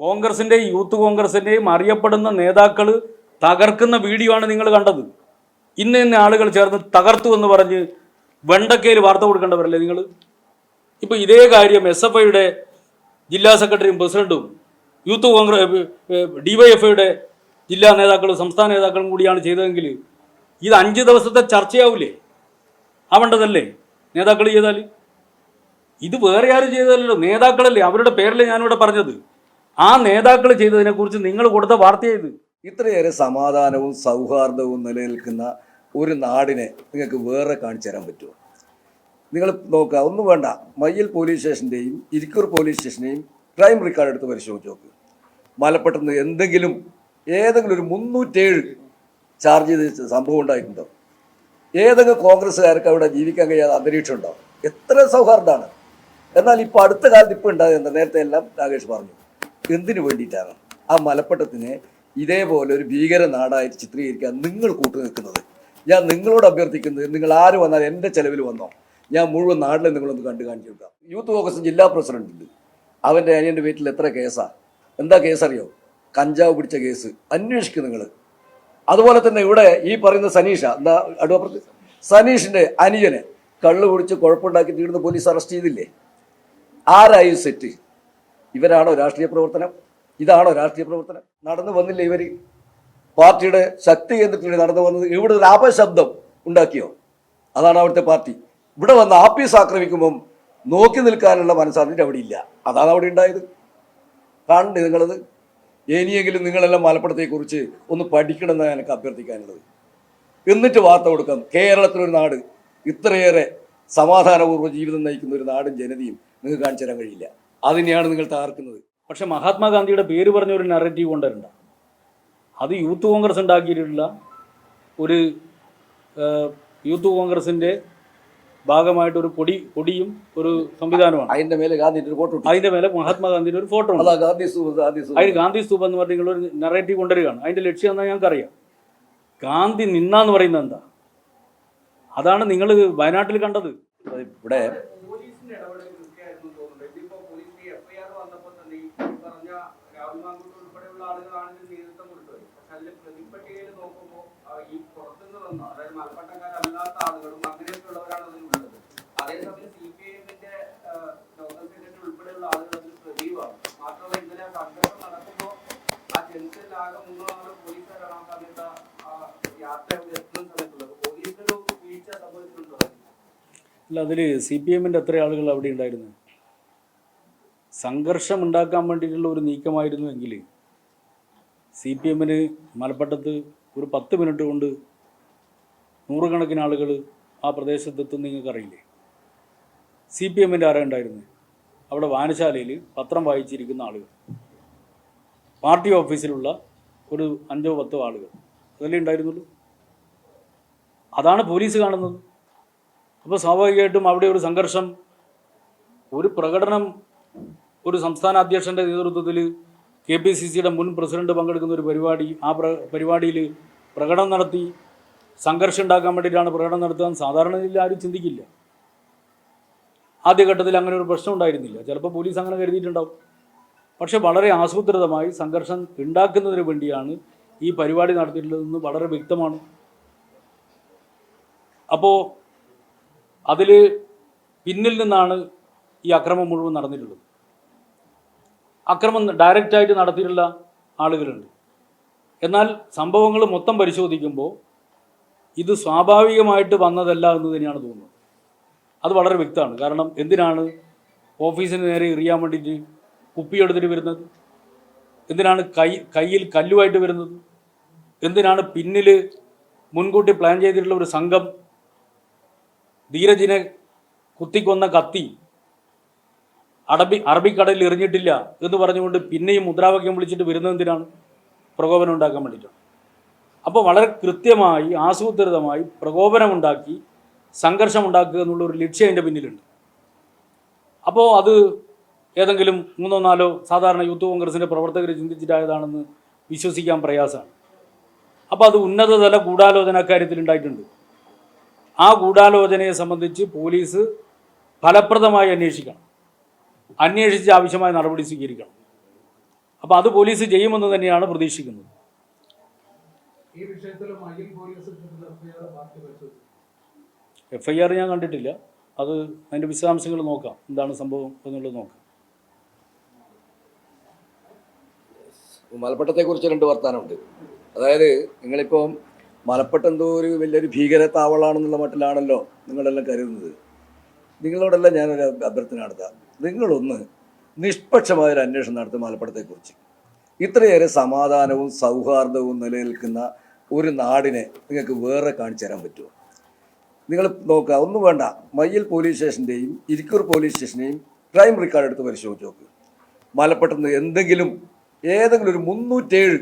കോൺഗ്രസിന്റെയും യൂത്ത് കോൺഗ്രസിന്റെയും അറിയപ്പെടുന്ന നേതാക്കൾ തകർക്കുന്ന വീഡിയോ ആണ് നിങ്ങൾ കണ്ടത്. ഇന്ന ഇന്ന ആളുകൾ ചേർന്ന് തകർത്തു എന്ന് പറഞ്ഞ് വെണ്ടക്കയിൽ വാർത്ത കൊടുക്കേണ്ടവരല്ലേ നിങ്ങൾ ഇപ്പൊ ഇതേ കാര്യം എസ് എഫ് ഐയുടെ ജില്ലാ സെക്രട്ടറിയും പ്രസിഡന്റും യൂത്ത് കോൺഗ്രസ് ഡിവൈഎഫ്ഐയുടെ ജില്ലാ നേതാക്കളും സംസ്ഥാന നേതാക്കളും കൂടിയാണ് ചെയ്തതെങ്കിൽ ഇത് അഞ്ച് ദിവസത്തെ ചർച്ചയാവൂലേ? ആവേണ്ടതല്ലേ? നേതാക്കൾ ചെയ്താൽ ഇത് വേറെ ആരും ചെയ്തതല്ലോ നേതാക്കളല്ലേ? അവരുടെ പേരല്ലേ ഞാനിവിടെ പറഞ്ഞത്. ആ നേതാക്കൾ ചെയ്തതിനെക്കുറിച്ച് നിങ്ങൾ കൊടുത്ത വാർത്തയായത് ഇത്രയേറെ സമാധാനവും സൗഹാർദ്ദവും നിലനിൽക്കുന്ന ഒരു നാടിനെ നിങ്ങൾക്ക് വേറെ കാണിച്ചു തരാൻ പറ്റുമോ? നിങ്ങൾ നോക്കുക ഒന്നും വേണ്ട. മയ്യൽ പോലീസ് സ്റ്റേഷന്റെയും ഇരിക്കൂർ പോലീസ് സ്റ്റേഷന്റെയും ക്രൈം റെക്കോർഡ് എടുത്ത് പരിശോധിച്ച് നോക്ക്. മലപ്പെട്ടെന്ന് എന്തെങ്കിലും ഏതെങ്കിലും ഒരു മുന്നൂറ്റേഴ് ചാർജ് ചെയ്ത് സംഭവം ഉണ്ടായിട്ടുണ്ടോ? ഏതെങ്കിലും കോൺഗ്രസ്സുകാർക്ക് അവിടെ ജീവിക്കാൻ കഴിയാത്ത അന്തരീക്ഷം ഉണ്ടാവും എത്ര സൗഹാർദ്ദമാണ്. എന്നാൽ ഇപ്പോൾ അടുത്ത കാലത്ത് ഇപ്പോൾ ഉണ്ടായത് നേരത്തെ എല്ലാം രാകേഷ് പറഞ്ഞു. എന്തിനു വേണ്ടിയിട്ടാണ് ആ മലപ്പട്ടത്തിനെ ഇതേപോലെ ഒരു ഭീകര നാടായിട്ട് ചിത്രീകരിക്കാൻ നിങ്ങൾ കൂട്ടു നിൽക്കുന്നത്? ഞാൻ നിങ്ങളോട് അഭ്യർത്ഥിക്കുന്നത് നിങ്ങൾ ആര് വന്നാൽ എന്റെ ചെലവിൽ വന്നോ? ഞാൻ മുഴുവൻ നാട്ടിലെ നിങ്ങളൊന്ന് കണ്ടു കാണിച്ചു യൂത്ത് കോൺഗ്രസ് ജില്ലാ പ്രസിഡന്റ് ഉണ്ട്. അവന്റെ അനിയന്റെ വീട്ടിൽ എത്ര കേസാണ് എന്താ കേസറിയോ? കഞ്ചാവ് പിടിച്ച കേസ്. അന്വേഷിക്കും നിങ്ങൾ. അതുപോലെ തന്നെ ഇവിടെ ഈ പറയുന്ന സനീഷ എന്താ അടുപ്പുറത്ത് സനീഷിന്റെ അനിയനെ കള്ളു കുടിച്ച് കുഴപ്പമുണ്ടാക്കി തീർന്ന് പോലീസ് അറസ്റ്റ് ചെയ്തില്ലേ? ആരായി സെറ്റ്? ഇവരാണോ രാഷ്ട്രീയ പ്രവർത്തനം? ഇതാണോ രാഷ്ട്രീയ പ്രവർത്തനം? നടന്നു വന്നില്ല ഇവർ പാർട്ടിയുടെ ശക്തി കേന്ദ്രത്തിൽ നടന്നു വന്നത് ഇവിടെ ഒരു അപശബ്ദം ഉണ്ടാക്കിയോ? അതാണ് അവിടുത്തെ പാർട്ടി. ഇവിടെ വന്ന് ആപ്പീസ് ആക്രമിക്കുമ്പം നോക്കി നിൽക്കാനുള്ള മനസ്സാന്നിട്ട് അവിടെ ഇല്ല. അതാണ് അവിടെ ഉണ്ടായത്. കാണണ്ടേ നിങ്ങളത്. ഇനിയെങ്കിലും നിങ്ങളെല്ലാം മലപ്പുറത്തെക്കുറിച്ച് ഒന്ന് പഠിക്കണമെന്നാണ് എനിക്ക് അഭ്യർത്ഥിക്കാനുള്ളത്. എന്നിട്ട് വാർത്ത കൊടുക്കാം. കേരളത്തിലൊരു നാട് ഇത്രയേറെ സമാധാനപൂർവ ജീവിതം നയിക്കുന്ന ഒരു നാടും ജനതയും നിങ്ങൾക്ക് കാണിച്ചു തരാൻ കഴിയില്ല. അതിനെയാണ് നിങ്ങൾ തകർക്കുന്നത്. പക്ഷെ മഹാത്മാഗാന്ധിയുടെ പേര് പറഞ്ഞ ഒരു നറേറ്റീവ് കൊണ്ടുവരണ്ട. അത് യൂത്ത് കോൺഗ്രസ് ഉണ്ടാക്കിയിട്ടുള്ള ഒരു യൂത്ത് കോൺഗ്രസിന്റെ ഭാഗമായിട്ട് ഒരു കൊടി കൊടിയും ഒരു സംവിധാനമാണ് അതിന്റെ മേലെ ഗാന്ധിന്റെ ഒരു ഫോട്ടോ അതിന്റെ മേലെ മഹാത്മാഗാന്ധിയുടെ ഒരു ഫോട്ടോ ഉണ്ട്. ഗാന്ധി അതിന് ഗാന്ധി സ്തൂപം എന്ന് പറഞ്ഞ ഒരു നറേറ്റീവ് കൊണ്ടുവരികയാണ്. അതിന്റെ ലക്ഷ്യം എന്താ ഞങ്ങൾക്കറിയാം. ഗാന്ധി നിന്നാന്ന് പറയുന്നത് എന്താ? അതാണ് നിങ്ങൾ വയനാട്ടിൽ കണ്ടത്. ഇവിടെ പോലീസിന്റെ ഇടപെടൽ കൃത്യമായിരുന്നു തോന്നുന്നുണ്ട് ഇതിപ്പോ പോലീസിന്റെ എഫ്ഐആർ വന്നപ്പോൾ തന്നെ ഈ പറഞ്ഞ രാഹുൽ മാങ്കൂട്ട് ഉൾപ്പെടെയുള്ള ആളുകളാണ് ഇതിന് നേതൃത്വം കൊടുത്തത് പക്ഷെ അതിൽ പ്രതിപട്ടികയിൽ നോക്കുമ്പോൾ ഈ പുറത്തുനിന്ന് വന്ന അതായത് മലപ്പട്ടക്കാരല്ലാത്ത ആളുകളും അങ്ങനെയൊക്കെ ഉള്ളവരാണ് അതിലുള്ളത് അതേസമയം സി പി ഐഎമ്മിന്റെ ലോക്കൽ ഉൾപ്പെടെയുള്ള ആളുകൾ അതിൽ സജീവമാണ് മാത്രമല്ല ഇന്നലെ സംഘർഷം നടക്കുമ്പോൾ ആ ജംഗ്ഷനിലാകെ മൂന്നോ നാലോ പോലീസുകാരാണ് ആ സമയത്ത് ആ യാത്ര എത്തുന്ന സമയത്തുള്ളത്. പോലീസിനൊരു വീഴ്ച സംഭവിച്ചിട്ടുണ്ടോ? അല്ല അതിൽ സി പി എമ്മിന്റെ എത്ര ആളുകൾ അവിടെ ഉണ്ടായിരുന്നു? സംഘർഷം ഉണ്ടാക്കാൻ വേണ്ടിയിട്ടുള്ള ഒരു നീക്കമായിരുന്നു എങ്കിൽ സി പി എമ്മിന് മലപ്പട്ടത്ത് ഒരു പത്ത് മിനിറ്റ് കൊണ്ട് നൂറുകണക്കിന് ആളുകൾ ആ പ്രദേശത്തെത്തും നിങ്ങൾക്കറിയില്ലേ? സി പി എമ്മിന്റെ ആരാ ഉണ്ടായിരുന്നത് അവിടെ വായനശാലയിൽ പത്രം വായിച്ചിരിക്കുന്ന ആളുകൾ. പാർട്ടി ഓഫീസിലുള്ള ഒരു അഞ്ചോ പത്തോ ആളുകൾ. അതല്ലേ ഉണ്ടായിരുന്നുള്ളൂ? അതാണ് പോലീസ് കാണുന്നത്. അപ്പോൾ സ്വാഭാവികമായിട്ടും അവിടെ ഒരു സംഘർഷം ഒരു പ്രകടനം ഒരു സംസ്ഥാന അധ്യക്ഷന്റെ നേതൃത്വത്തിൽ കെ പി സി സിയുടെ മുൻ പ്രസിഡന്റ് പങ്കെടുക്കുന്ന ഒരു പരിപാടി ആ പ്ര പരിപാടിയിൽ പ്രകടനം നടത്തി സംഘർഷം ഉണ്ടാക്കാൻ വേണ്ടിയിട്ടാണ് പ്രകടനം നടത്താൻ സാധാരണ രീതിയിൽ ആരും ചിന്തിക്കില്ല. ആദ്യഘട്ടത്തിൽ അങ്ങനെ ഒരു പ്രശ്നം ഉണ്ടായിരുന്നില്ല. ചിലപ്പോൾ പോലീസ് അങ്ങനെ കരുതിയിട്ടുണ്ടാവും. പക്ഷെ വളരെ ആസൂത്രിതമായി സംഘർഷം ഉണ്ടാക്കുന്നതിന് വേണ്ടിയാണ് ഈ പരിപാടി നടത്തിയിട്ടുള്ളതെന്ന് വളരെ വ്യക്തമാണ്. അപ്പോൾ അതിൽ പിന്നിൽ നിന്നാണ് ഈ അക്രമം മുഴുവൻ നടന്നിട്ടുള്ളത്. അക്രമം ഡയറക്റ്റായിട്ട് നടത്തിയിട്ടുള്ള ആളുകളുണ്ട്. എന്നാൽ സംഭവങ്ങൾ മൊത്തം പരിശോധിക്കുമ്പോൾ ഇത് സ്വാഭാവികമായിട്ട് വന്നതല്ല എന്ന് തന്നെയാണ് തോന്നുന്നത്. അത് വളരെ വ്യക്തമാണ്. കാരണം എന്തിനാണ് ഓഫീസിന് നേരെ എറിയാൻ വേണ്ടിയിട്ട് കുപ്പിയെടുത്തിട്ട് വരുന്നത്? എന്തിനാണ് കൈ കയ്യിൽ കല്ലുമായിട്ട് വരുന്നത്? എന്തിനാണ് പിന്നിൽ മുൻകൂട്ടി പ്ലാൻ ചെയ്തിട്ടുള്ള ഒരു സംഘം ധീരജിനെ കുത്തിക്കൊന്ന കത്തി അറബി അറബിക്കടലിൽ എറിഞ്ഞിട്ടില്ല എന്ന് പറഞ്ഞുകൊണ്ട് പിന്നെയും മുദ്രാവാക്യം വിളിച്ചിട്ട് വരുന്നതെന്തിനാണ് പ്രകോപനം ഉണ്ടാക്കാൻ വേണ്ടിയിട്ടാണ്. അപ്പോൾ വളരെ കൃത്യമായി ആസൂത്രിതമായി പ്രകോപനമുണ്ടാക്കി സംഘർഷമുണ്ടാക്കുക എന്നുള്ള ഒരു ലക്ഷ്യം അതിന്റെ പിന്നിലുണ്ട്. അപ്പോൾ അത് ഏതെങ്കിലും മൂന്നോ നാലോ സാധാരണ യൂത്ത് കോൺഗ്രസിന്റെ പ്രവർത്തകർ ചിന്തിച്ചിട്ടായതാണെന്ന് വിശ്വസിക്കാൻ പ്രയാസമാണ്. അപ്പോൾ അത് ഉന്നതതല ഗൂഢാലോചന കാര്യത്തിൽ ഉണ്ടായിട്ടുണ്ട്. ആ ഗൂഢാലോചനയെ സംബന്ധിച്ച് പോലീസ് ഫലപ്രദമായി അന്വേഷിക്കണം. അന്വേഷിച്ച് ആവശ്യമായ നടപടി സ്വീകരിക്കണം. അപ്പോൾ അത് പോലീസ് ചെയ്യുമെന്ന് തന്നെയാണ് പ്രതീക്ഷിക്കുന്നത്. എഫ് ഐ ആർ ഞാൻ കണ്ടിട്ടില്ല. അത് അതിന്റെ വിശദാംശങ്ങൾ നോക്കാം. എന്താണ് സംഭവം എന്നുള്ളത് നോക്കാം. മലപ്പട്ടത്തെക്കുറിച്ച് രണ്ട് വർത്താനമുണ്ട്. അതായത് നിങ്ങളിപ്പം മലപ്പട്ടം എന്തോ ഒരു വലിയൊരു ഭീകര താവളാണെന്നുള്ള മട്ടിലാണല്ലോ നിങ്ങളെല്ലാം കരുതുന്നത്. നിങ്ങളോടെല്ലാം ഞാനൊരു അഭ്യർത്ഥന നടത്താം നിങ്ങളൊന്ന് നിഷ്പക്ഷമായൊരു അന്വേഷണം നടത്തും മലപ്പുറത്തെക്കുറിച്ച് ഇത്രയേറെ സമാധാനവും സൗഹാർദ്ദവും നിലനിൽക്കുന്ന ഒരു നാടിനെ നിങ്ങൾക്ക് വേറെ കാണിച്ചു തരാൻ പറ്റുമോ? നിങ്ങൾ നോക്കുക ഒന്നും വേണ്ട. മയ്യൽ പോലീസ് സ്റ്റേഷന്റെയും ഇരിക്കൂർ പോലീസ് സ്റ്റേഷന്റെയും ക്രൈം റെക്കോർഡ് എടുത്ത് പരിശോധിച്ച് നോക്ക്. മലപ്പുറത്ത് എന്തെങ്കിലും ഏതെങ്കിലും ഒരു മുന്നൂറ്റേഴ്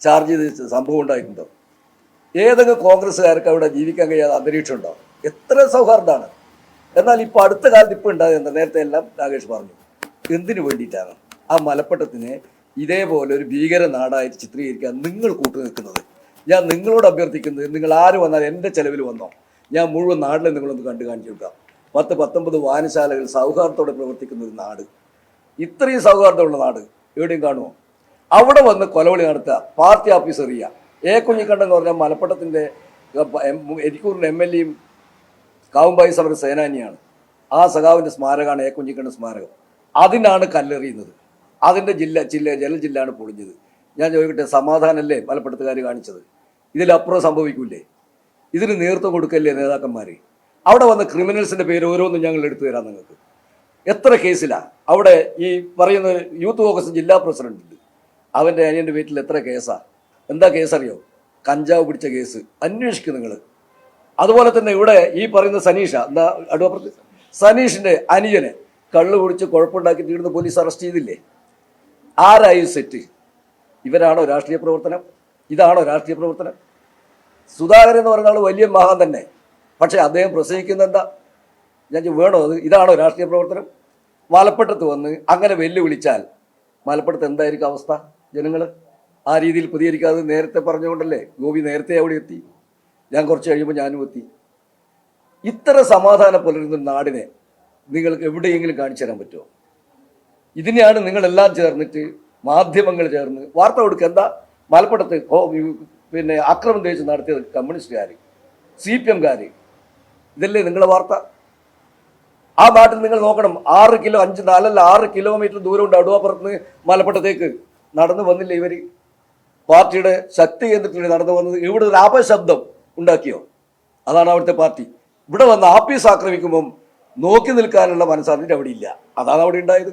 ചാർജ് ചെയ്ത സംഭവം ഉണ്ടായിട്ടുണ്ടോ? ഏതെങ്കിലും കോൺഗ്രസ്സുകാർക്ക് അവിടെ ജീവിക്കാൻ കഴിയാതെ അന്തരീക്ഷം ഉണ്ടോ? എത്ര സൗഹാർദ്ദമാണ്. എന്നാൽ ഇപ്പോൾ അടുത്ത കാലത്ത് ഇപ്പോൾ ഉണ്ടായത് എന്താ? നേരത്തെ എല്ലാം രാകേഷ് പറഞ്ഞു. എന്തിനു വേണ്ടിയിട്ടാണ് ആ മലപ്പട്ടത്തിനെ ഇതേപോലെ ഒരു ഭീകര നാടായിട്ട് ചിത്രീകരിക്കാൻ നിങ്ങൾ കൂട്ടു നിൽക്കുന്നത്? ഞാൻ നിങ്ങളോട് അഭ്യർത്ഥിക്കുന്നത് നിങ്ങൾ ആര് വന്നാൽ എന്റെ ചെലവിൽ വന്നോ? ഞാൻ മുഴുവൻ നാട്ടിലെ നിങ്ങളൊന്ന് കണ്ടു കാണിച്ചു കൊടുക്കാം. പത്ത് പത്തൊമ്പത് വായനശാലകൾ സൗഹാർദ്ദത്തോടെ പ്രവർത്തിക്കുന്ന ഒരു നാട്. ഇത്രയും സൗഹാർദ്ദമുള്ള നാട് എവിടെയും കാണുമോ? അവിടെ വന്ന് കൊലവിളി നടത്തുക പാർട്ടി ഓഫീസ് എറിയുക എ കുഞ്ഞിക്കണ്ടെന്ന് പറഞ്ഞാൽ മലപ്പട്ടത്തിന്റെ എരിക്കൂറിന്റെ എം എൽ എയും കാവുമ്പായി സമര സേനാനിയാണ്. ആ സഖാവിന്റെ സ്മാരകമാണ് എ കുഞ്ഞിക്കണ്ണ സ്മാരകം. അതിനാണ് കല്ലെറിയുന്നത്. അതിന്റെ ജില്ല ജില്ല ജല ജലജില്ലാണ് പൊളിഞ്ഞത്. ഞാൻ ചോദിക്കട്ടെ സമാധാനമല്ലേ മലപ്പുറത്തുകാർ കാണിച്ചത്? ഇതിലപ്പുറം സംഭവിക്കൂലേ ഇതിന് നേതൃത്വം കൊടുക്കല്ലേ നേതാക്കന്മാർ അവിടെ വന്ന ക്രിമിനൽസിന്റെ പേര് ഓരോന്നും ഞങ്ങൾ എടുത്തു തരാം നിങ്ങൾക്ക്. എത്ര കേസിലാണ് അവിടെ ഈ പറയുന്ന യൂത്ത് കോൺഗ്രസ് ജില്ലാ പ്രസിഡന്റ് ഉണ്ട്. അവന്റെ അനിയന്റെ വീട്ടിൽ എത്ര കേസാണ് എന്താ കേസറിയോ? കഞ്ചാവ് പിടിച്ച കേസ്. അന്വേഷിക്കും നിങ്ങൾ അതുപോലെ തന്നെ ഇവിടെ ഈ പറയുന്ന സനീഷ എന്താ സനീഷിന്റെ അനിയന് കള്ളു കുടിച്ച് കുഴപ്പമുണ്ടാക്കി തീർന്ന് പോലീസ് അറസ്റ്റ് ചെയ്തില്ലേ? ആരായി സെറ്റ്? ഇവരാണോ രാഷ്ട്രീയ പ്രവർത്തനം? ഇതാണോ രാഷ്ട്രീയ പ്രവർത്തനം? സുധാകരൻ എന്ന് പറയുന്ന ആൾ വലിയ മഹാൻ തന്നെ. പക്ഷേ അദ്ദേഹം പ്രസംഗിക്കുന്ന എന്താ? ഞാൻ വേണോ അത്? ഇതാണോ രാഷ്ട്രീയ പ്രവർത്തനം? മലപ്പുറത്ത് വന്ന് അങ്ങനെ വെല്ലുവിളിച്ചാൽ മലപ്പുറത്ത് എന്തായിരിക്കും അവസ്ഥ ജനങ്ങൾ ആ രീതിയിൽ പ്രതികരിക്കാതെ നേരത്തെ പറഞ്ഞുകൊണ്ടല്ലേ ഗോപി നേരത്തെ അവിടെ എത്തി? ഞാൻ കുറച്ച് കഴിയുമ്പോൾ ഞാനും എത്തി. ഇത്ര സമാധാനം പുലരുന്ന നാടിനെ നിങ്ങൾക്ക് എവിടെയെങ്കിലും കാണിച്ചു തരാൻ പറ്റുമോ? ഇതിനെയാണ് നിങ്ങളെല്ലാം ചേർന്നിട്ട് മാധ്യമങ്ങൾ ചേർന്ന് വാർത്ത കൊടുക്കുക. എന്താ? മലപ്പുറത്ത് പിന്നെ അക്രമം തേച്ച് നടത്തിയത് കമ്മ്യൂണിസ്റ്റുകാർ സി പി എംകാർ ഇതല്ലേ നിങ്ങളുടെ വാർത്ത? ആ നാട്ടിൽ നിങ്ങൾ നോക്കണം. ആറ് കിലോ അഞ്ച് നാലല്ല ആറ് കിലോമീറ്റർ ദൂരമുണ്ട് അടുവാപ്പുറത്ത് മലപ്പുറത്തേക്ക്. നടന്നു വന്നില്ല ഇവർ പാർട്ടിയുടെ ശക്തി കേന്ദ്രത്തിൽ നടന്നു വന്നത്. ഇവിടെ ഒരു അപശബ്ദം. ഉണ്ടാക്കിയോ? അതാണ് അവിടുത്തെ പാർട്ടി. ഇവിടെ വന്ന് ആപ്പീസ് ആക്രമിക്കുമ്പം നോക്കി നിൽക്കാനുള്ള മനസ്സാന്നിട്ട് അവിടെ ഇല്ല. അതാണ് അവിടെ ഉണ്ടായത്.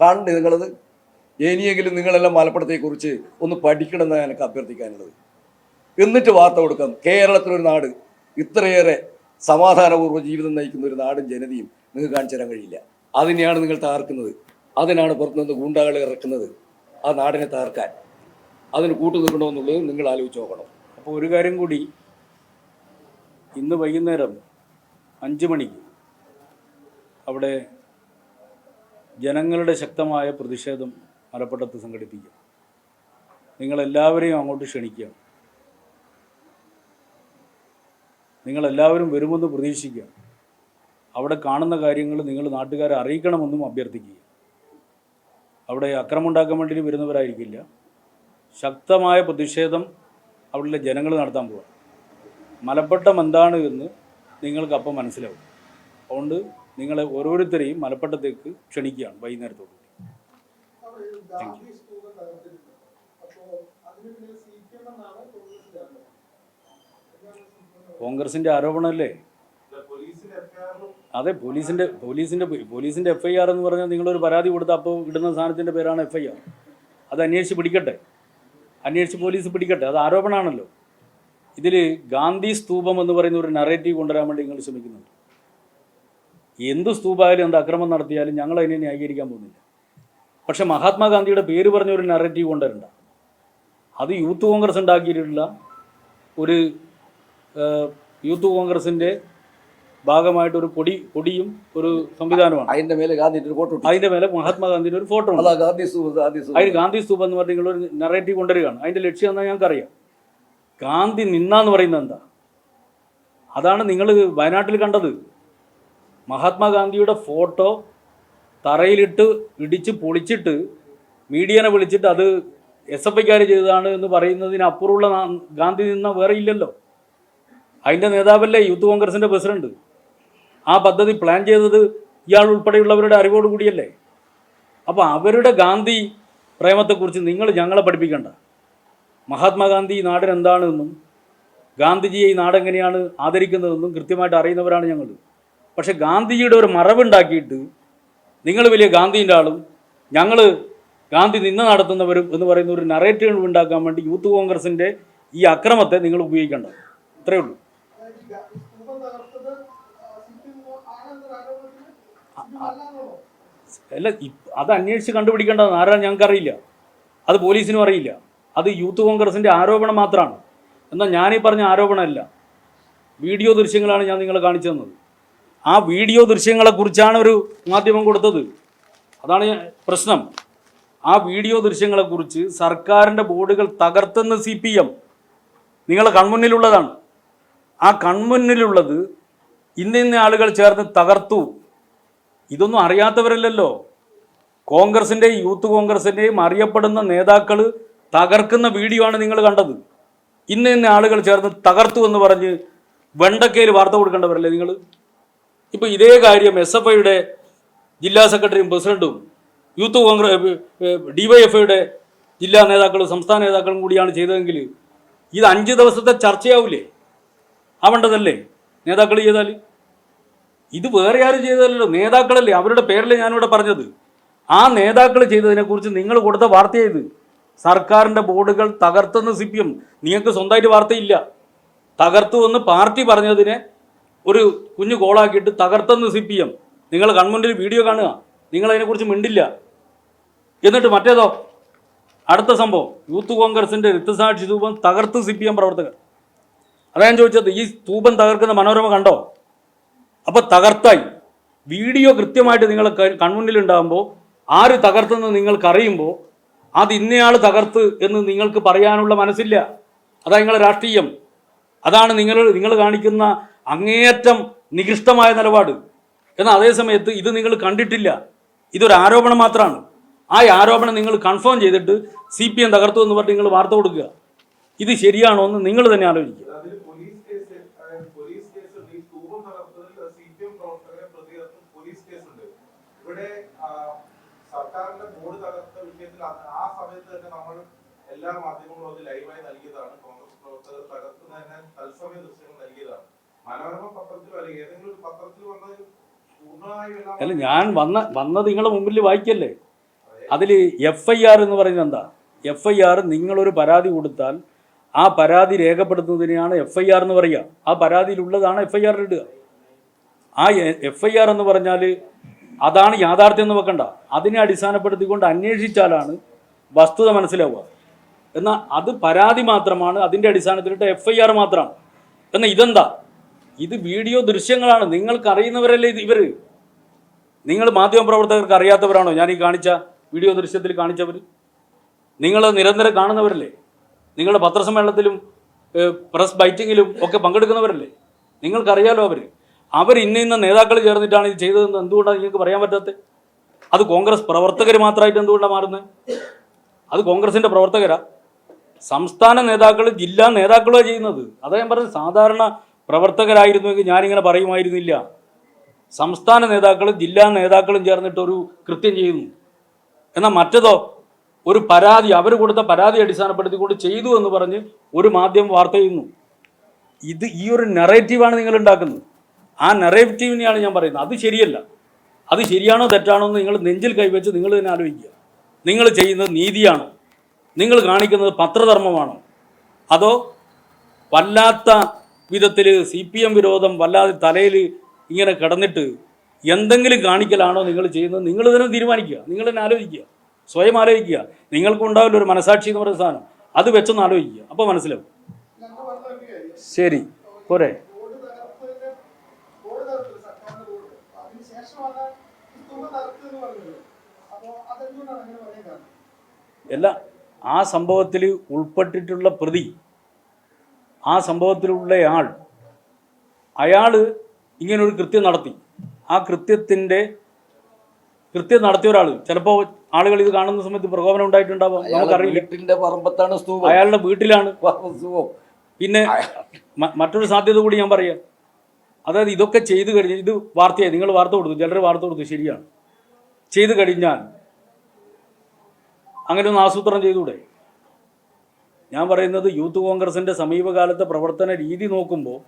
കാണണ്ടേ നിങ്ങളത്. ഇനിയെങ്കിലും നിങ്ങളെല്ലാം മലപ്പുറത്തെക്കുറിച്ച് ഒന്ന് പഠിക്കണമെന്നാണ് എനിക്ക് അഭ്യർത്ഥിക്കാനുള്ളത്. എന്നിട്ട് വാർത്ത കൊടുക്കാം. കേരളത്തിലൊരു നാട് ഇത്രയേറെ സമാധാനപൂർവ ജീവിതം നയിക്കുന്ന ഒരു നാടും ജനതയും നിങ്ങൾക്ക് കാണിച്ചു തരാൻ കഴിയില്ല. അതിനെയാണ് നിങ്ങൾ താർക്കുന്നത് അതിനാണ് പുറത്തുനിന്ന് ഗൂണ്ടാകളെ ഇറക്കുന്നത്. ആ നാടിനെ താർക്കാൻ അതിന് കൂട്ടു നിൽക്കണമെന്നുള്ളത് നിങ്ങൾ ആലോചിച്ച് നോക്കണം. അപ്പോൾ ഒരു കാര്യം കൂടി. ഇന്ന് വൈകുന്നേരം അഞ്ച് മണിക്ക് അവിടെ ജനങ്ങളുടെ ശക്തമായ പ്രതിഷേധം മലപ്പുറത്ത് സംഘടിപ്പിക്കുക നിങ്ങളെല്ലാവരെയും അങ്ങോട്ട് ക്ഷണിക്കുക നിങ്ങളെല്ലാവരും വരുമെന്ന് പ്രതീക്ഷിക്കുക അവിടെ കാണുന്ന കാര്യങ്ങൾ നിങ്ങൾ നാട്ടുകാരെ അറിയിക്കണമെന്നും അഭ്യർത്ഥിക്കുക. അവിടെ അക്രമമുണ്ടാക്കാൻ വേണ്ടി വരുന്നവരായിരിക്കില്ല. ശക്തമായ പ്രതിഷേധം അവിടെയുള്ള ജനങ്ങൾ നടത്താൻ പോവുക മലപ്പട്ടം എന്താണ് എന്ന് നിങ്ങൾക്ക് അപ്പം മനസ്സിലാവും. അതുകൊണ്ട് നിങ്ങളെ ഓരോരുത്തരെയും മലപ്പട്ടത്തേക്ക് ക്ഷണിക്കുകയാണ് വൈകുന്നേരത്തോട് എന്നാണ് കോൺഗ്രസിന്റെ ആരോപണമല്ലേ? പോലീസിന്റെ അതെ പോലീസിന്റെ പോലീസിന്റെ പോലീസിന്റെ എഫ് ഐ ആർ എന്ന് പറഞ്ഞാൽ നിങ്ങളൊരു പരാതി കൊടുത്ത അപ്പോൾ ഇടുന്ന സാധനത്തിന്റെ പേരാണ് എഫ് ഐ ആർ അത് അന്വേഷിച്ച് പിടിക്കട്ടെ. അന്വേഷിച്ച് പോലീസ് പിടിക്കട്ടെ. അത് ആരോപണമാണല്ലോ ഇതിൽ ഗാന്ധി സ്തൂപം എന്ന് പറയുന്ന ഒരു നറേറ്റീവ് കൊണ്ടുവരാൻ വേണ്ടി നിങ്ങൾ ശ്രമിക്കുന്നുണ്ട്. എന്ത് സ്തൂപമായാലും എന്ത് അക്രമം നടത്തിയാലും ഞങ്ങൾ അതിനെ ന്യായീകരിക്കാൻ പോകുന്നില്ല. പക്ഷെ മഹാത്മാഗാന്ധിയുടെ പേര് പറഞ്ഞ ഒരു നറേറ്റീവ് കൊണ്ടുവരണ്ട. അത് യൂത്ത് കോൺഗ്രസ് ഉണ്ടാക്കിയിട്ടുള്ള ഒരു യൂത്ത് കോൺഗ്രസിന്റെ ഭാഗമായിട്ട് ഒരു പൊടി പൊടിയും ഒരു സംവിധാനമാണ് അതിന്റെ മേലെ ഗാന്ധിന്റെ ഫോട്ടോ അതിന്റെ മേലെ മഹാത്മാഗാന്ധിയുടെ ഒരു ഫോട്ടോ ഉണ്ട്. അതാ ഗാന്ധി സ്തൂപം, ഗാന്ധി എന്ന് പറഞ്ഞ ഒരു നറേറ്റീവ് കൊണ്ടുവരികയാണ്. അതിന്റെ ലക്ഷ്യം എന്താ ഞങ്ങൾക്കറിയാം. ഗാന്ധി നിന്നാന്ന് പറയുന്നത് എന്താ? അതാണ് നിങ്ങൾ വയനാട്ടിൽ കണ്ടത്. മഹാത്മാഗാന്ധിയുടെ ഫോട്ടോ തറയിലിട്ട് ഇടിച്ച് പൊളിച്ചിട്ട് മീഡിയനെ വിളിച്ചിട്ട് അത് എസ് എഫ് ഐക്കാർ ചെയ്തതാണ് എന്ന് പറയുന്നതിനപ്പുറമുള്ള ഗാന്ധി നിന്ന വേറെ ഇല്ലല്ലോ. അതിന്റെ നേതാവല്ലേ യൂത്ത് കോൺഗ്രസിന്റെ പ്രസിഡന്റ്? ആ പദ്ധതി പ്ലാൻ ചെയ്തത് ഇയാൾ ഉൾപ്പെടെയുള്ളവരുടെ അറിവോട് കൂടിയല്ലേ? അപ്പോൾ അവരുടെ ഗാന്ധി പ്രേമത്തെക്കുറിച്ച് നിങ്ങൾ ഞങ്ങളെ പഠിപ്പിക്കണ്ട. മഹാത്മാഗാന്ധി ഈ നാടിന് എന്താണെന്നും ഗാന്ധിജിയെ ഈ നാടെങ്ങനെയാണ് ആദരിക്കുന്നതെന്നും കൃത്യമായിട്ട് അറിയുന്നവരാണ് ഞങ്ങൾ പക്ഷെ ഗാന്ധിജിയുടെ ഒരു മറവുണ്ടാക്കിയിട്ട് നിങ്ങൾ വലിയ ഗാന്ധിന്റെ ആളും ഞങ്ങൾ ഗാന്ധി നിന്ന നടത്തുന്നവരും എന്ന് പറയുന്ന ഒരു നറേറ്റീവ് ഉണ്ടാക്കാൻ വേണ്ടി യൂത്ത് കോൺഗ്രസിന്റെ ഈ അക്രമത്തെ നിങ്ങൾ ഉപയോഗിക്കേണ്ട. ഇത്രയേ ഉള്ളൂ. അല്ല അത് അന്വേഷിച്ച് കണ്ടുപിടിക്കേണ്ടത് ആരാണ് ഞങ്ങൾക്കറിയില്ല. അത് പോലീസിനും അറിയില്ല. അത് യൂത്ത് കോൺഗ്രസിന്റെ ആരോപണം മാത്രമാണ്. എന്നാൽ ഞാനീ പറഞ്ഞ ആരോപണമല്ല. വീഡിയോ ദൃശ്യങ്ങളാണ് ഞാൻ നിങ്ങളെ കാണിച്ചു തന്നത്. ആ വീഡിയോ ദൃശ്യങ്ങളെക്കുറിച്ചാണ് ഒരു മാധ്യമം കൊടുത്തത്. അതാണ് പ്രശ്നം. ആ വീഡിയോ ദൃശ്യങ്ങളെക്കുറിച്ച് സർക്കാരിന്റെ ബോർഡുകൾ തകർത്തെന്ന് സി പി എം നിങ്ങളെ കൺമുന്നിലുള്ളതാണ്. ആ കൺമുന്നിലുള്ളത് ഇന്ന ഇന്ന ആളുകൾ ചേർന്ന് തകർത്തു. ഇതൊന്നും അറിയാത്തവരല്ലല്ലോ. കോൺഗ്രസിന്റെയും യൂത്ത് കോൺഗ്രസിന്റെയും അറിയപ്പെടുന്ന നേതാക്കൾ തകർക്കുന്ന വീഡിയോ ആണ് നിങ്ങൾ കണ്ടത്. ഇന്ന ഇന്ന ആളുകൾ ചേർന്ന് തകർത്തു എന്ന് പറഞ്ഞ് വെണ്ടക്കയിൽ വാർത്ത കൊടുക്കേണ്ടവരല്ലേ നിങ്ങൾ ഇപ്പോൾ ഇതേ കാര്യം എസ് എഫ് ഐയുടെ ജില്ലാ സെക്രട്ടറിയും പ്രസിഡന്റും യൂത്ത് കോൺഗ്രസ് ഡിവൈഎഫ്ഐയുടെ ജില്ലാ നേതാക്കളും സംസ്ഥാന നേതാക്കളും കൂടിയാണ് ചെയ്തതെങ്കിൽ ഇത് അഞ്ച് ദിവസത്തെ ചർച്ചയാവില്ലേ ആവേണ്ടതല്ലേ? നേതാക്കൾ ചെയ്താൽ ഇത് വേറെ ആരും ചെയ്തതല്ലോ നേതാക്കളല്ലേ? അവരുടെ പേരല്ലേ ഞാനിവിടെ പറഞ്ഞത്. ആ നേതാക്കൾ ചെയ്തതിനെക്കുറിച്ച് നിങ്ങൾ കൊടുത്ത വാർത്തയത് സർക്കാരിന്റെ ബോർഡുകൾ തകർത്തെന്ന് സി പി എം നിങ്ങൾക്ക് സ്വന്തമായിട്ട് വാർത്തയില്ല. തകർത്തു എന്ന് പാർട്ടി പറഞ്ഞതിനെ ഒരു കുഞ്ഞു കോളാക്കിയിട്ട് തകർത്തെന്ന് സി പി എം നിങ്ങൾ കൺമുന്നിൽ വീഡിയോ കാണുക. നിങ്ങൾ അതിനെക്കുറിച്ച് മിണ്ടില്ല. എന്നിട്ട് മറ്റേതോ? അടുത്ത സംഭവം. യൂത്ത് കോൺഗ്രസിന്റെ രക്തസാക്ഷി തൂപം തകർത്ത് സി പി എം പ്രവർത്തകർ. അതാ ഞാൻ ചോദിച്ചത് ഈ സ്തൂപം തകർക്കുന്ന മനോരമ കണ്ടോ? അപ്പോൾ തകർത്തായി. വീഡിയോ കൃത്യമായിട്ട് നിങ്ങൾ കൺമുന്നിൽ ഉണ്ടാകുമ്പോൾ ആര് തകർത്തെന്ന് നിങ്ങൾക്കറിയുമ്പോൾ അത് ഇന്നയാൾ തകർത്ത് എന്ന് നിങ്ങൾക്ക് പറയാനുള്ള മനസ്സില്ല. അതാ നിങ്ങളെ രാഷ്ട്രീയം. അതാണ് നിങ്ങൾ നിങ്ങൾ കാണിക്കുന്ന അങ്ങേയറ്റം നികൃഷ്ടമായ നിലപാട്. എന്നാൽ അതേ സമയത്ത് ഇത് നിങ്ങൾ കണ്ടിട്ടില്ല. ഇതൊരു ആരോപണം മാത്രമാണ്. ആ ആരോപണം നിങ്ങൾ കൺഫേം ചെയ്തിട്ട് സി പി എം തകർത്തു എന്ന് പറഞ്ഞ് നിങ്ങൾ വാർത്ത കൊടുക്കുക. ഇത് ശരിയാണോ എന്ന് നിങ്ങൾ തന്നെ ആലോചിക്കുക അതിൽ പോലീസ് കേസ് അതായത് പോലീസ് കേസ് ഈ തൂപം തകർത്തതിൽ സി പി എം പ്രവർത്തകരെ പ്രതി ചേർത്ത് പോലീസ് കേസുണ്ട് ഇവിടെ സർക്കാരിന്റെ ബോർഡ് തകർത്ത വിഷയത്തിൽ ആ സമയത്ത് തന്നെ നമ്മൾ എല്ലാ മാധ്യമങ്ങളും അത് ലൈവായി നൽകിയതാണ്. കോൺഗ്രസ് പ്രവർത്തകർ തകർക്കുന്നതിന് തത്സമയ ദൃശ്യങ്ങൾ നൽകിയതാണ്. മനോരമ പത്രത്തിലോ അല്ലെങ്കിൽ ഏതെങ്കിലും ഒരു പത്രത്തിൽ വന്നത് അല്ല ഞാൻ വന്ന വന്നത് നിങ്ങളുടെ മുമ്പിൽ വായിക്കല്ലേ? അതിൽ എഫ് ഐ ആർ എന്ന് പറയുന്നത് എന്താ? എഫ് ഐ ആർ നിങ്ങളൊരു പരാതി കൊടുത്താൽ ആ പരാതി രേഖപ്പെടുത്തുന്നതിനെയാണ് എഫ് ഐ ആർ എന്ന് പറയുക. ആ പരാതിയിലുള്ളതാണ് എഫ് ഐ ആർ ഇടുക. ആ എഫ് ഐ ആർ എന്ന് പറഞ്ഞാൽ അതാണ് യാഥാർത്ഥ്യം എന്ന് വെക്കണ്ട. അതിനെ അടിസ്ഥാനപ്പെടുത്തിക്കൊണ്ട് അന്വേഷിച്ചാലാണ് വസ്തുത മനസ്സിലാവുക. എന്നാൽ അത് പരാതി മാത്രമാണ് അതിന്റെ അടിസ്ഥാനത്തിലിട്ട് എഫ് ഐ ആർ മാത്രമാണ്. എന്നാൽ ഇതെന്താ? ഇത് വീഡിയോ ദൃശ്യങ്ങളാണ്. നിങ്ങൾക്ക് അറിയുന്നവരല്ലേ ഇത് ഇവർ നിങ്ങൾ മാധ്യമപ്രവർത്തകർക്ക് അറിയാത്തവരാണോ? ഞാൻ ഈ കാണിച്ച വീഡിയോ ദൃശ്യത്തിൽ കാണിച്ചവർ നിങ്ങൾ നിരന്തരം കാണുന്നവരല്ലേ? നിങ്ങളുടെ പത്രസമ്മേളനത്തിലും പ്രസ് ബൈറ്റിങ്ങിലും ഒക്കെ പങ്കെടുക്കുന്നവരല്ലേ? നിങ്ങൾക്കറിയാലോ അവർ അവർ ഇന്ന ഇന്ന നേതാക്കൾ ചേർന്നിട്ടാണ് ഇത് ചെയ്തതെന്ന് എന്തുകൊണ്ടാണ് നിങ്ങൾക്ക് പറയാൻ പറ്റാത്തത്? അത് കോൺഗ്രസ് പ്രവർത്തകർ മാത്രമായിട്ട് എന്തുകൊണ്ടാണ് മാറുന്നത്? അത് കോൺഗ്രസിന്റെ പ്രവർത്തകരാ. സംസ്ഥാന നേതാക്കൾ ജില്ലാ നേതാക്കളാണ് ചെയ്യുന്നത്. അതാ ഞാൻ പറഞ്ഞത് സാധാരണ പ്രവർത്തകരായിരുന്നുവെങ്കിൽ ഞാനിങ്ങനെ പറയുമായിരുന്നില്ല. സംസ്ഥാന നേതാക്കളും ജില്ലാ നേതാക്കളും ചേർന്നിട്ട് ഒരു കൃത്യം ചെയ്യുന്നു. എന്നാൽ മറ്റതോ ഒരു പരാതി അവർ കൊടുത്ത പരാതി അടിസ്ഥാനപ്പെടുത്തിക്കൊണ്ട് ചെയ്തു എന്ന് പറഞ്ഞ് ഒരു മാധ്യമം വാർത്ത ചെയ്യുന്നു. ഇത് ഈ ഒരു നെറേറ്റീവാണ് നിങ്ങൾ ഉണ്ടാക്കുന്നത്. ആ നെറേറ്റീവിനെയാണ് ഞാൻ പറയുന്നത്. അത് ശരിയല്ല. അത് ശരിയാണോ തെറ്റാണോ എന്ന് നിങ്ങൾ നെഞ്ചിൽ കൈവച്ച് നിങ്ങൾ തന്നെ ആലോചിക്കുക. നിങ്ങൾ ചെയ്യുന്നത് നീതിയാണോ? നിങ്ങൾ കാണിക്കുന്നത് പത്രധർമ്മമാണോ? അതോ വല്ലാത്ത വിധത്തിൽ സി പി എം വിരോധം വല്ലാതെ തലയിൽ ഇങ്ങനെ കിടന്നിട്ട് എന്തെങ്കിലും കാണിക്കലാണോ നിങ്ങൾ ചെയ്യുന്നത്? നിങ്ങൾ തന്നെ തീരുമാനിക്കുക. നിങ്ങൾ തന്നെ ആലോചിക്കുക. സ്വയം ആലോചിക്കുക. നിങ്ങൾക്കുണ്ടാവില്ല ഒരു മനസാക്ഷി എന്ന് പറയുന്ന സാധനം. അത് വെച്ചൊന്ന് ആലോചിക്കുക. അപ്പോൾ മനസ്സിലാവും. ശരി. പോരെ ബോർഡ് തകർത്തതിന്റെ ബോർഡ് തകർത്തില്ല സർക്കാരിന്റെ ബോർഡ് അതിനുശേഷമാണ് ഈ സ്തൂപം തകർത്തതെന്ന് പറഞ്ഞത് അപ്പോ അതെന്തുകൊണ്ടാണ് അങ്ങനെ പറയാൻ കാരണം എല്ലാ ആ സംഭവത്തിൽ ഉൾപ്പെട്ടിട്ടുള്ള പ്രതി ആ സംഭവത്തിലുള്ള ആൾ അയാൾ ഇങ്ങനൊരു കൃത്യം നടത്തി. ആ കൃത്യത്തിന്റെ കൃത്യം നടത്തിയ ഒരാൾ ചിലപ്പോൾ ആളുകൾ ഇത് കാണുന്ന സമയത്ത് പ്രകോപനം ഉണ്ടായിട്ടുണ്ടാവും നമുക്കറിയാം നമുക്കറിയില്ല. അയാളുടെ വീട്ടിലാണ് പിന്നെ മറ്റൊരു സാധ്യത കൂടി ഞാൻ പറയാം. അതായത് ഇതൊക്കെ ചെയ്തു കഴിഞ്ഞാൽ ഇത് വാർത്തയായി നിങ്ങൾ വാർത്ത കൊടുത്തു ചിലർ വാർത്ത കൊടുത്തു ശരിയാണ്. ചെയ്തു കഴിഞ്ഞാൽ അങ്ങനെ ഒന്ന് ആസൂത്രണം ചെയ്തുകൂടെ? ഞാൻ പറയുന്നത് യൂത്ത് കോൺഗ്രസിന്റെ സമീപകാലത്തെ പ്രവർത്തന രീതി നോക്കുമ്പോൾ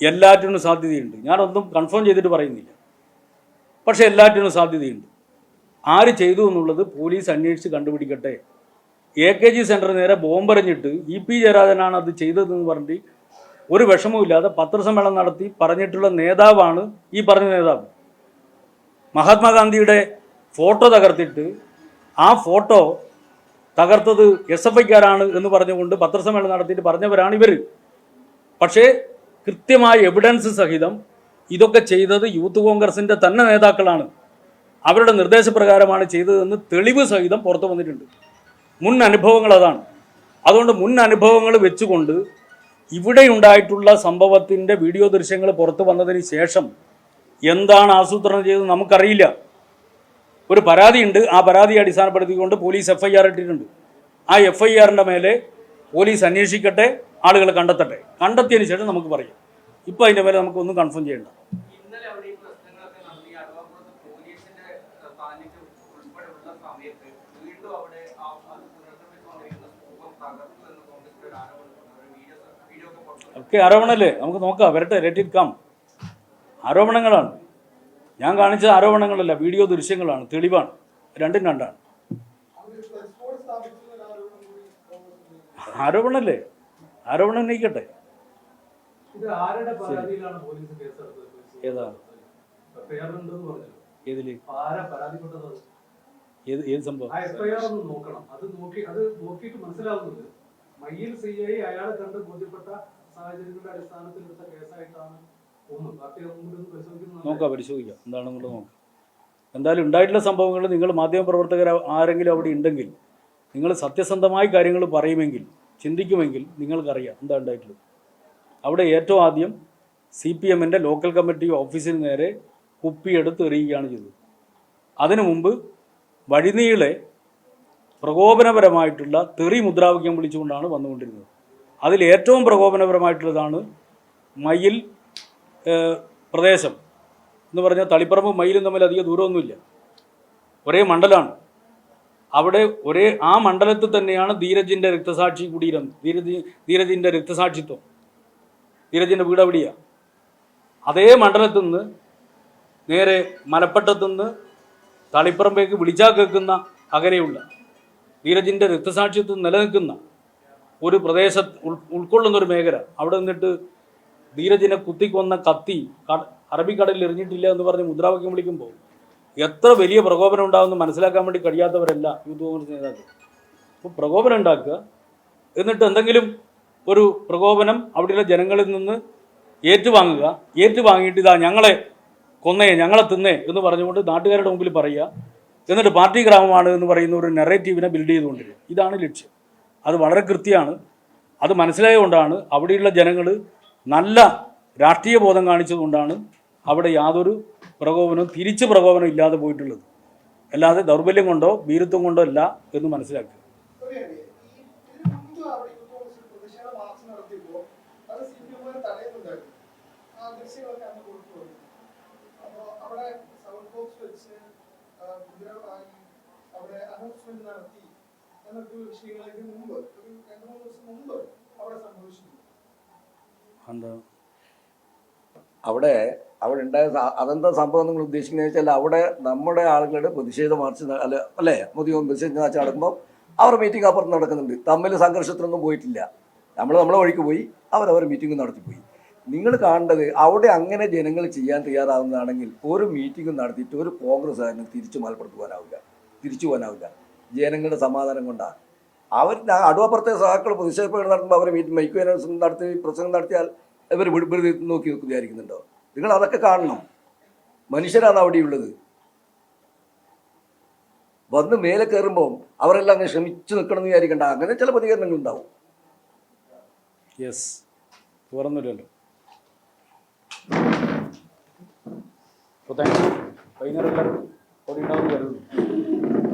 എല്ലാറ്റിനും സാധ്യതയുണ്ട്. ഞാനൊന്നും കൺഫേം ചെയ്തിട്ട് പറയുന്നില്ല. പക്ഷേ എല്ലാറ്റിനും സാധ്യതയുണ്ട്. ആര് ചെയ്തു എന്നുള്ളത് പോലീസ് അന്വേഷിച്ച് കണ്ടുപിടിക്കട്ടെ. എ കെ ജി സെന്റർ നേരെ ബോംബെറിഞ്ഞിട്ട് ഇ പി ജയരാജനാണ് അത് ചെയ്തതെന്ന് പറഞ്ഞിട്ട് ഒരു വിഷമവുമില്ലാതെ പത്രസമ്മേളനം നടത്തി പറഞ്ഞിട്ടുള്ള നേതാവാണ് ഈ പറഞ്ഞ നേതാവ്. മഹാത്മാഗാന്ധിയുടെ ഫോട്ടോ തകർത്തിട്ട് ആ ഫോട്ടോ തകർത്തത് എസ് എഫ് ഐക്കാരാണ് എന്ന് പറഞ്ഞുകൊണ്ട് പത്രസമ്മേളനം നടത്തിയിട്ട് പറഞ്ഞവരാണ് ഇവർ പക്ഷേ കൃത്യമായ എവിഡൻസ് സഹിതം ഇതൊക്കെ ചെയ്തത് യൂത്ത് കോൺഗ്രസിന്റെ തന്നെ നേതാക്കളാണ്. അവരുടെ നിർദ്ദേശപ്രകാരമാണ് ചെയ്തതെന്ന് തെളിവ് സഹിതം പുറത്തു വന്നിട്ടുണ്ട്. മുൻ അനുഭവങ്ങൾ അതാണ്. അതുകൊണ്ട് മുൻ അനുഭവങ്ങൾ വെച്ചുകൊണ്ട് ഇവിടെ ഉണ്ടായിട്ടുള്ള സംഭവത്തിന്റെ വീഡിയോ ദൃശ്യങ്ങൾ പുറത്തു വന്നതിന് ശേഷം എന്താണ് ആസൂത്രണം ചെയ്തത് നമുക്കറിയില്ല. ഒരു പരാതിയുണ്ട്. ആ പരാതിയെ അടിസ്ഥാനപ്പെടുത്തിക്കൊണ്ട് പോലീസ് എഫ് ഐ ആർ ഇട്ടിട്ടുണ്ട്. ആ എഫ് ഐ ആറിന്റെ മേലെ പോലീസ് അന്വേഷിക്കട്ടെ ആളുകളെ കണ്ടെത്തട്ടെ. കണ്ടെത്തിയതിന് ശേഷം നമുക്ക് പറയാം. ഇപ്പോൾ അതിന്റെ മേലെ നമുക്കൊന്നും കൺഫേം ചെയ്യണ്ട. ഒക്കെ ഒക്കെ നമുക്ക് നോക്കാം. വരട്ടെ ലെറ്റ് ഇറ്റ് കം ആരോപണങ്ങളാണ്. ഞാൻ കാണിച്ചത് ആരോപണങ്ങളല്ല വീഡിയോ ദൃശ്യങ്ങളാണ് തെളിവാണ്. രണ്ടും രണ്ടാണ്. ആരോപണല്ലേ? ആരോപണം. ആരോപണമല്ലേ ഉന്നയിക്കട്ടെ ഏതാ? ഏതിൽ? ഏത് ഏത് സംഭവം? ആ എഫ്ഐആർ നോക്കണം. അത് നോക്കി അത് നോക്കിയിട്ട് മനസ്സിലാവുന്നത് മയ്യിൽ സി ഐ അയാളെ കണ്ട് ബോധ്യപ്പെട്ട സാഹചര്യങ്ങളുടെ അടിസ്ഥാനത്തിൽ എടുത്ത കേസായിട്ടാണ് നോക്കാം പരിശോധിക്കാം. എന്താണെന്നുള്ളത് നോക്കാം. എന്തായാലും ഉണ്ടായിട്ടുള്ള സംഭവങ്ങൾ നിങ്ങൾ മാധ്യമപ്രവർത്തകർ ആരെങ്കിലും അവിടെ ഉണ്ടെങ്കിൽ നിങ്ങൾ സത്യസന്ധമായി കാര്യങ്ങൾ പറയുമെങ്കിൽ ചിന്തിക്കുമെങ്കിൽ നിങ്ങൾക്കറിയാം എന്താ ഉണ്ടായിട്ടുള്ളത്. അവിടെ ഏറ്റവും ആദ്യം സി പി എമ്മിന്റെ ലോക്കൽ കമ്മിറ്റി ഓഫീസിന് നേരെ കുപ്പിയെടുത്ത് എറിയുകയാണ് ചെയ്തത്. അതിനു മുമ്പ് വഴിനീളെ പ്രകോപനപരമായിട്ടുള്ള തെറി മുദ്രാവാക്യം വിളിച്ചുകൊണ്ടാണ് വന്നുകൊണ്ടിരുന്നത്. അതിൽ ഏറ്റവും പ്രകോപനപരമായിട്ടുള്ളതാണ് മയിൽ പ്രദേശം എന്ന് പറഞ്ഞാൽ തളിപ്പറമ്പ് മയിലും തമ്മിൽ അധികം ദൂരമൊന്നുമില്ല. ഒരേ മണ്ഡലമാണ്. അവിടെ ഒരേ ആ മണ്ഡലത്തിൽ തന്നെയാണ് ധീരജിന്റെ രക്തസാക്ഷി കുടീരം ധീരജി ധീരജിന്റെ രക്തസാക്ഷിത്വം. ധീരജിന്റെ വീട് എവിടെയാണ് അതേ മണ്ഡലത്തിൽ നിന്ന് നേരെ മലപ്പട്ടത്തു നിന്ന് തളിപ്പറമ്പേക്ക് വിളിച്ചാൽ കേൾക്കുന്ന അകലെയുള്ള ധീരജിന്റെ രക്തസാക്ഷിത്വം നിലനിൽക്കുന്ന ഒരു പ്രദേശത്ത് ഉൾ ഉൾക്കൊള്ളുന്ന ഒരു മേഖല. അവിടെ നിന്നിട്ട് ധീരജിനെ കുത്തിക്കൊന്ന കത്തി അറബിക്കടലിൽ എറിഞ്ഞിട്ടില്ല എന്ന് പറഞ്ഞ് മുദ്രാവാക്യം വിളിക്കുമ്പോൾ എത്ര വലിയ പ്രകോപനം ഉണ്ടാകുമെന്ന് മനസ്സിലാക്കാൻ വേണ്ടി കഴിയാത്തവരല്ല യൂത്ത് കോൺഗ്രസ് നേതാക്കൾ. അപ്പോൾ പ്രകോപനം ഉണ്ടാക്കുക. എന്നിട്ട് എന്തെങ്കിലും ഒരു പ്രകോപനം അവിടെയുള്ള ജനങ്ങളിൽ നിന്ന് ഏറ്റുവാങ്ങുക. ഏറ്റുവാങ്ങിയിട്ട് ഇതാ ഞങ്ങളെ കൊന്നേ ഞങ്ങളെ തിന്നേ എന്ന് പറഞ്ഞുകൊണ്ട് നാട്ടുകാരുടെ മുമ്പിൽ പറയുക. എന്നിട്ട് പാർട്ടി ഗ്രാമമാണ് എന്ന് പറയുന്ന ഒരു നെറേറ്റീവിനെ ബിൽഡ് ചെയ്തുകൊണ്ടിരിക്കുക. ഇതാണ് ലക്ഷ്യം. അത് വളരെ കൃത്യമാണ്. അത് മനസ്സിലായതുകൊണ്ടാണ് അവിടെയുള്ള ജനങ്ങൾ നല്ല രാഷ്ട്രീയ ബോധം കാണിച്ചതുകൊണ്ടാണ് അവിടെ യാതൊരു പ്രകോപനവും തിരിച്ച് പ്രകോപനം ഇല്ലാതെ പോയിട്ടുള്ളത്. അല്ലാതെ ദൗർബല്യം കൊണ്ടോ വീരത്വം കൊണ്ടോ അല്ല എന്ന് മനസ്സിലാക്കുക. നടത്തി എന്നൊക്കെ മുമ്പ് അവിടെ സംഭവിച്ചിട്ടുണ്ട് എന്താ അവിടെ അവിടെ ഉണ്ടായ അതെന്താ സംഭവം നിങ്ങൾ ഉദ്ദേശിക്കുന്നത് വെച്ചാൽ അവിടെ നമ്മുടെ ആളുകളുടെ പ്രതിഷേധ മാർച്ച് അല്ല അല്ലേ മോദി പ്രതിഷേധ മാർച്ച് നടക്കുമ്പോൾ അവർ മീറ്റിംഗ് അപ്പുറത്ത് നടക്കുന്നുണ്ട്. തമ്മിൽ സംഘർഷത്തിനൊന്നും പോയിട്ടില്ല. നമ്മൾ നമ്മളെ വഴിക്ക് പോയി അവരവർ മീറ്റിംഗ് നടത്തിപ്പോയി നിങ്ങൾ കാണേണ്ടത് അവിടെ അങ്ങനെ ജനങ്ങൾ ചെയ്യാൻ തയ്യാറാവുന്നതാണെങ്കിൽ ഒരു മീറ്റിംഗ് നടത്തിയിട്ട് ഒരു കോൺഗ്രസ്സുകാരനും തിരിച്ചു മലപ്പുറത്ത് പോകാനാവില്ല തിരിച്ചു പോകാനാവില്ല. ജനങ്ങളുടെ സമാധാനം കൊണ്ടാണ് അവർ അടുവപ്പുറത്തെ സഹാക്കൾ പ്രതിഷേധ നടത്തുമ്പോൾ അവർ മീറ്റ് മൈക്ക് അനൗൺസ്മെന്റ് നടത്തി പ്രസംഗം നടത്തിയാൽ ഇവർ വെറുതെ നോക്കി വിചാരിക്കുന്നുണ്ടോ? നിങ്ങൾ അതൊക്കെ കാണണം. മനുഷ്യരാണ് അവിടെയുള്ളത്. വന്ന് മേലെ കയറുമ്പോൾ അവരെല്ലാം അങ്ങനെ ശ്രമിച്ചു നിൽക്കണം എന്ന് വിചാരിക്കണ്ട. അങ്ങനെ ചില പ്രതികരണങ്ങൾ ഉണ്ടാവും. യെസ് തുറന്നില്ലല്ലോ അപ്പോൾ താങ്ക്സ് വൈകുന്നേരം എല്ലാവരും കരുതുന്നു.